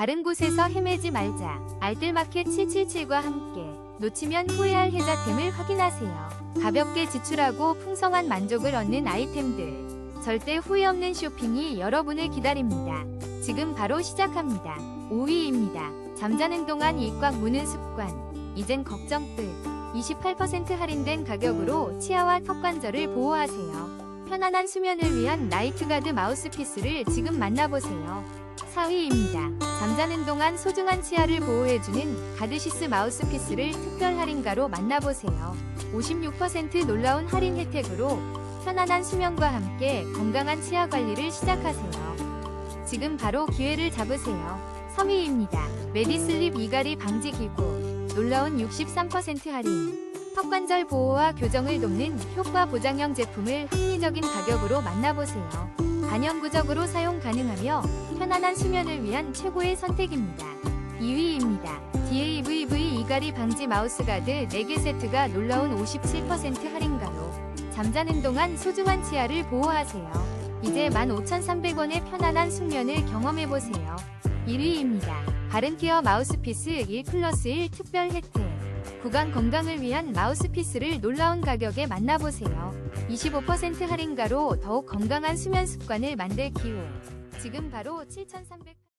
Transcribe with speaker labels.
Speaker 1: 다른 곳에서 헤매지 말자. 알뜰마켓 777과 함께 놓치면 후회할 혜자템을 확인하세요. 가볍게 지출하고 풍성한 만족을 얻는 아이템들. 절대 후회 없는 쇼핑이 여러분을 기다립니다. 지금 바로 시작합니다. 5위입니다. 잠자는 동안 이꽉 무는 습관. 이젠 걱정 끝. 28% 할인된 가격으로 치아와 턱 관절을 보호하세요. 편안한 수면을 위한 나이트가드 마우스피스를 지금 만나보세요. 4위입니다. 잠자는 동안 소중한 치아를 보호해주는 가드시스 마우스피스를 특별 할인가로 만나보세요. 56% 놀라운 할인 혜택으로 편안한 수면과 함께 건강한 치아 관리를 시작하세요. 지금 바로 기회를 잡으세요. 3위입니다. 메디슬립 이갈이 방지 기구. 놀라운 63% 할인. 턱관절 보호와 교정을 돕는 효과 보장형 제품을 합리적인 가격으로 만나보세요. 반영구적으로 사용 가능하며 편안한 수면을 위한 최고의 선택입니다. 2위입니다. DAVV 이갈이 방지 마우스가드 4개 세트가 놀라운 57% 할인가로 잠자는 동안 소중한 치아를 보호하세요. 이제 15,300원의 편안한 숙면을 경험해보세요. 1위입니다. 바른케어 마우스피스 1 플러스 1 특별 혜택. 구강 건강을 위한 마우스피스를 놀라운 가격에 만나보세요. 25% 할인가로 더욱 건강한 수면 습관을 만들 기회. 지금 바로 7,300